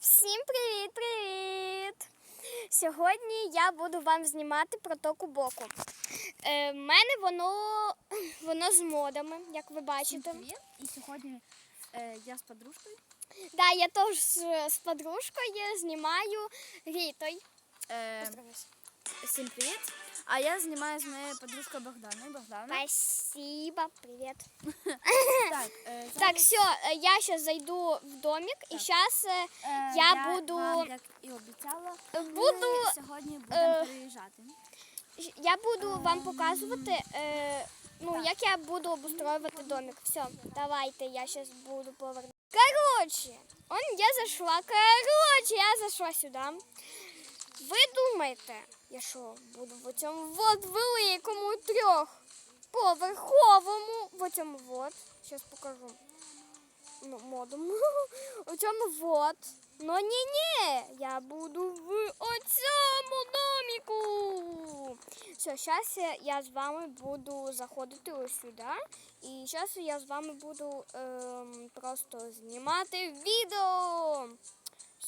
Всім привіт-привіт! Сьогодні я буду вам знімати протоку боку. Е, в мене воно, воно з модами, як ви бачите. І сьогодні е, я з подружкою. Да, я теж з, з подружкою знімаю Рітою. Е, всім привіт! А я знімаю з моєю подружкою Богданою. Богдана. Спасибо, привіт. Так, е, Так, зараз, все, я зараз зайду в домик і зараз е, я буду- вам, як і обіцяла, буду, ми сьогодні будемо е, переїжджати. я буду вам показувати, е, ну, як я буду обустроювати домик. Все, давайте, я зараз буду повернути. Короче, он я зайшла. Короче, я зайшла сюди. Ви думаєте, я що буду в цьому вот великому трьохповерховому, в цьому вот, зараз покажу. Ну, модом. У цьому вот. Ну ні, ні, я буду в оцьому доміку. Все, зараз я з вами буду заходити ось сюди. І зараз я з вами буду ем, просто знімати відео.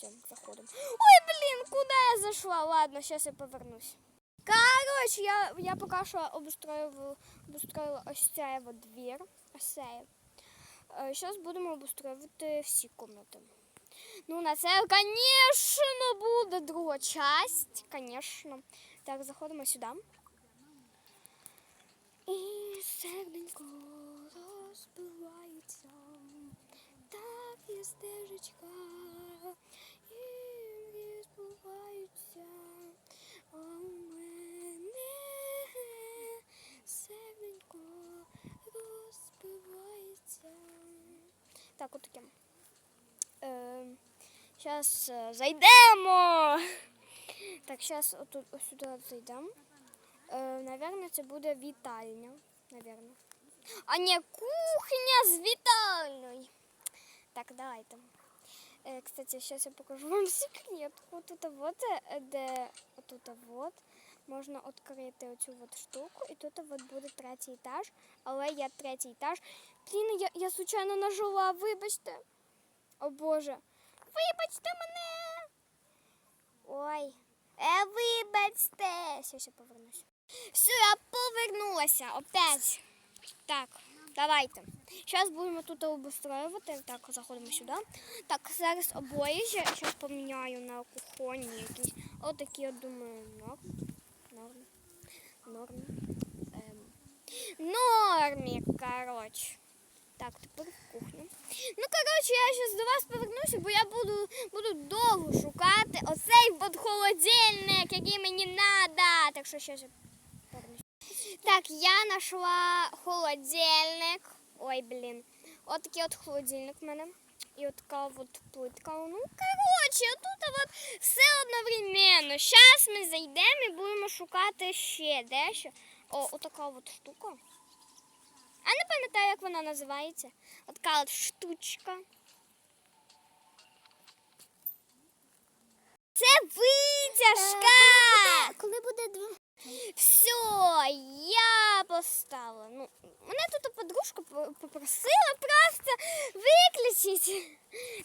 Все, заходимо. Ой, блін, куди я зайшла? Ладно, зараз я повернусь. Короче, я, я поки що обустроювала, обустроїла ось цей вот двір. Ось цей. Зараз будемо обустроювати всі кімнати. Ну, на це, звісно, буде друга часть, звісно. Так, заходимо сюди. І серденько розбивається, так є стежечка, Так, от таке. Зараз е, зайдемо. Так, зараз отут сюди зайдемо. Е, наверное, це буде вітальня. Наверное. А не кухня з вітальною. Так, давайте. Е, кстати, зараз я покажу вам секретку. Тут вот, е, де тут вот можна відкрити оцю от штуку, і тут от буде третій етаж. Але я третій етаж. Блін, я, я случайно нажила, вибачте. О Боже. Вибачте мене. Ой. Е, вибачте. Все, я повернуся. Все, я повернулася. Опять. Так, давайте. Зараз будемо тут обустроювати. Так, заходимо сюди. Так, зараз обої. Зараз поміняю на кухонні якісь. Отакі, я думаю, норм. Норм. Норм. Ем. Нормі, коротше. Так, тепер в кухню. Ну, коротше, я зараз до вас повернуся, бо я буду, буду довго шукати оцей холодильник, який мені треба. Так що я повернуся. Так, я знайшла холодильник. Ой, блін. От такий от холодильник в мене. І от така от плитка. Ну, коротше, тут от все одновременно. Зараз ми зайдемо і будемо шукати ще дещо. О, отака от штука. А не пам'ятаю, як вона називається. От така от штучка. Це витяжка! Коли буде два? Все, я поставила. Ну, мене тут подружка попросила просто виключити.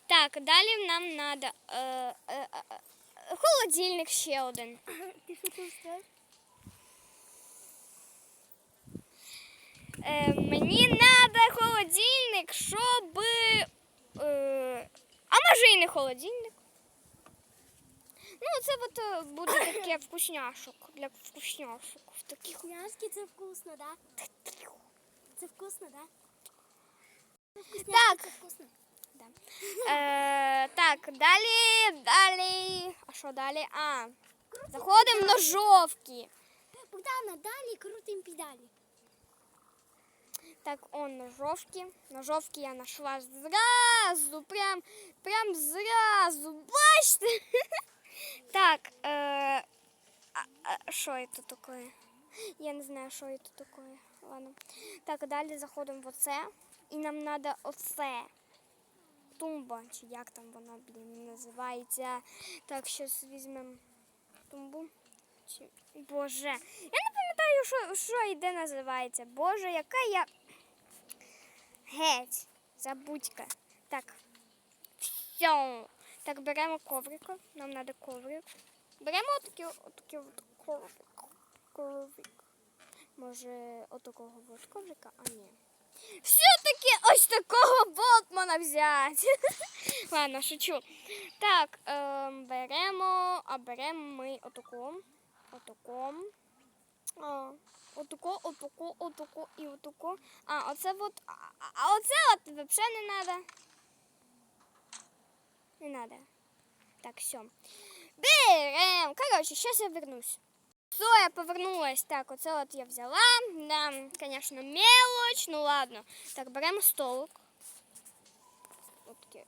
Так, далі нам треба е, е, е, холодильник ще один. Ти що? Е, мені треба холодильник, щоб. Е, не холодильник. Ну, це от е, буде таке вкусняшок для вкусняшок. В таких. Вкусняшки це вкусно, да? Це вкусно, да? Так. Це вкусно. Е, так, далі, далі. А що далі? А, заходимо в ножовки. Богдана, далі крутим педалі. Так, он ножовки. Ножовки я знайшла зразу, прям, прям зразу. Бачите? Так, е, що це таке? Я не знаю, що це таке. Ладно. Так, далі заходимо в оце. І нам треба оце. Тумба, чи як там вона, блін, називається. Так, зараз візьмемо тумбу. Боже. Я не пам'ятаю, що, що і де називається. Боже, яка я. Геть. Забудька. Так. Все. Так, беремо коврик. Нам треба коврик. Беремо отакий, отакий от коврик. Коврик. Може, отакого от коврика, а ні. Все-таки ось такого болтмана взяти. Ладно, шучу. Так, ем, беремо, а беремо ми отаку, отаку, а, отаку, отаку, отаку і отаку. А, оце от, а, а оце от взагалі не треба. Не надо. Так, все. Берем. Короче, сейчас я вернусь. Все, я повернулась. Так, оце от я взяла. Да, конечно, мелочь. Ну ладно. Так, беремо столик. От таке.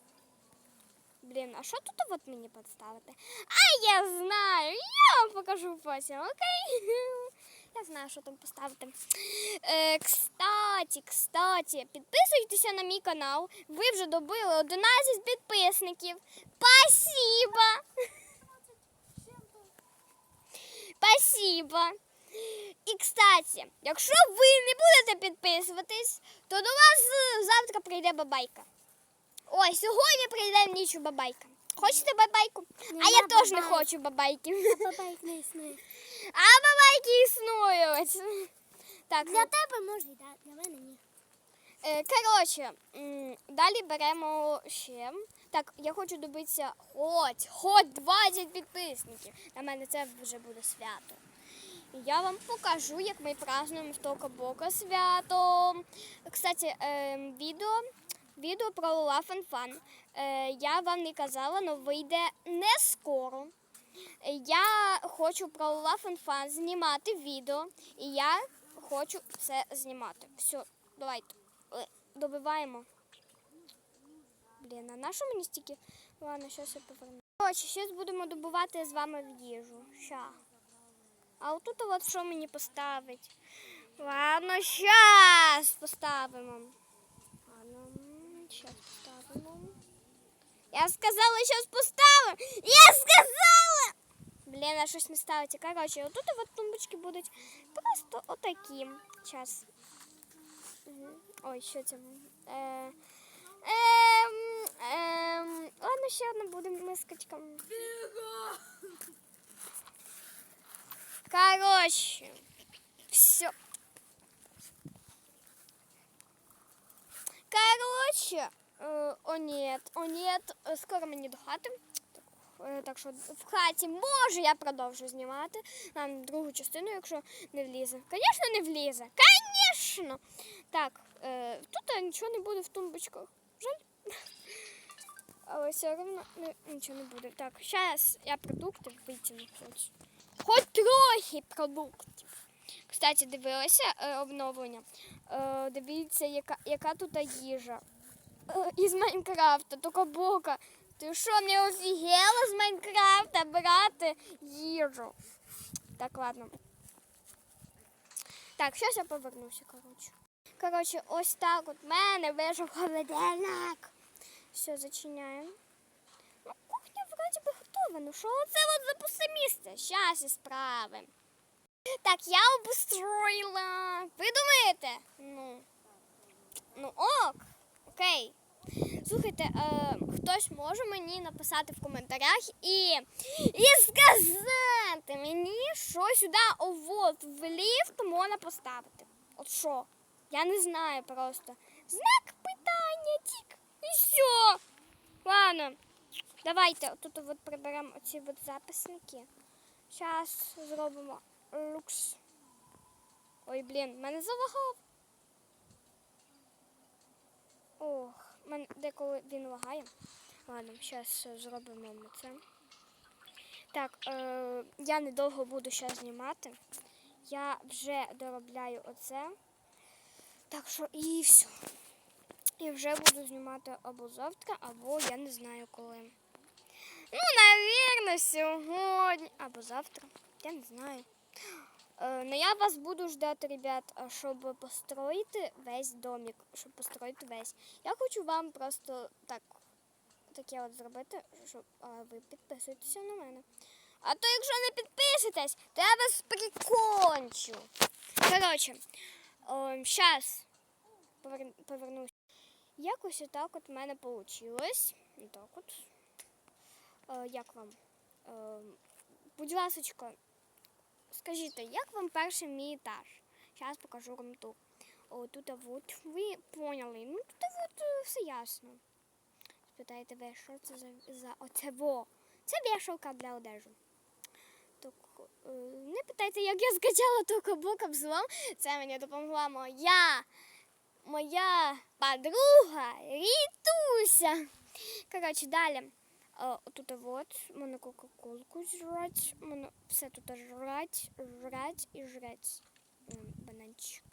Блін, а що тут от мені підставити? А я знаю, я вам покажу потім, окей? Я знаю, що там поставити. Е, кстати, кстати, підписуйтеся на мій канал. Ви вже добили 11 підписників. Спасибо! Спасибо. І, кстати, якщо ви не будете підписуватись, то до вас е, завтра прийде бабайка. Ой, сьогодні прийде в ніч бабайка. Хочете бабайку? а я теж не хочу бабайки. Бабайк не існує. А бабайки існують. Так, Для тебе можна, да, для мене ні. Е, Коротше, далі беремо ще. Так, я хочу добитися хоч, хоч 20 підписників. На мене це вже буде свято. І я вам покажу, як ми празднуємо в Тока-Бока свято. Кстати, е, відео, відео про Лула Фан-Фан. Е, я вам не казала, але вийде не скоро. Е, Я хочу про Лула Фан-Фан знімати відео, і я хочу це знімати. Все, давайте. Е, Добиваємо. Блін, а на що мені стільки? Ладно, щось я поверну. Коротше, щось будемо добувати з вами в їжу. Ща. А отут от що мені поставить? Ладно, щас поставимо. Ладно, щас поставимо. Я сказала, щас поставимо. Я сказала! Блін, а щось не ставиться. Коротше, отут от тумбочки будуть просто отакі. Час. Мгм. Ой, що це? Е, ем, ем, ладно, ще одна буде мискочка. Короче, все. Короче, о нет, о е, скоро мені до хати. Так, е, що в хаті може я продовжу знімати нам другу частину, якщо не влізе. Звісно, не влізе. Звісно. Так, е, тут нічого не буде в тумбочках. Жаль. Але все одно нічого не буде. Так, зараз я продукти витягну хоч. Хоч трохи продуктів. Кстати, дивилася е, обновлення. Дивіться, яка, яка тут їжа. Е, із Майнкрафта, тільки бока. Ти що, не офігела з Майнкрафта брати їжу? Так, ладно. Так, зараз я повернуся, коротше. Коротше, ось так от мене вийшов холодильник. Все, зачиняємо. Ну, кухня вроді би готова. Ну що це от за пусте місце? Щас і справимо. Так, я обустроїла. Ви думаєте? Ну, ну ок, окей. Слухайте, е, хтось може мені написати в коментарях і, і сказати мені, що сюди от в ліфт можна поставити. От що? Я не знаю просто. Знак питання, тік. І все. Ладно, давайте тут от приберемо оці от записники. Зараз зробимо люкс. Ой, блін, мене залагав. Ох, мене деколи він лагає. Ладно, зараз зробимо ми це. Так, е, я недовго буду зараз знімати. Я вже доробляю оце. Так що і все. І вже буду знімати або завтра, або я не знаю коли. Ну, навірно, сьогодні або завтра. Я не знаю. Е, ну я вас буду ждати, ребят, щоб построїти весь домик, щоб построїти весь. Я хочу вам просто так таке от зробити, щоб ви підписуєтеся на мене. А то якщо не підпишетесь, то я вас прикончу. Коротше, зараз повернусь. Якось отак от в мене вийшло. Так от. Е, як вам? Е, будь ласочка, скажіть, як вам перший мій етаж? Зараз покажу вам тут. О, тут от ви поняли. Ну тут от е, все ясно. Спитаєте ви, що це за, за оце во? Це вішалка для одежі. Так, е, не питайте, як я скачала ту каблук обзлом. Це мені допомогла моя, моя подруга Рітуся. Коротше, далі. Е, Тут от можна кока-колку жрать, можна все тут жрать, жрать і жрать. Бананчик.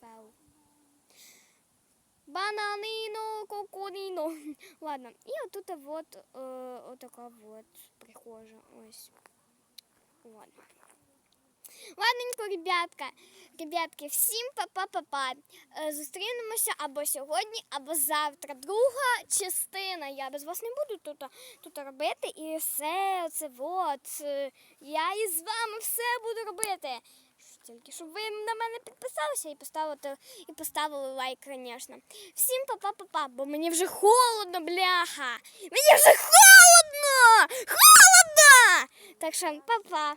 Вау. Бананино, коконино. Ладно, і отут вот е, отака вот прихожа. Ось. Ладно. Ладненько, ребятка. Ребятки, всім па-па-па-па. Е, Зустрінемося або сьогодні, або завтра. Друга частина. Я без вас не буду тут, тут робити. І все це вот. е, Я із вами все буду робити. Тільки щоб ви на мене підписалися і поставили, і поставили лайк, звісно. Всім па-па-па-па, бо мені вже холодно, бляха. Мені вже холодно! Холодно! Так що, па-па.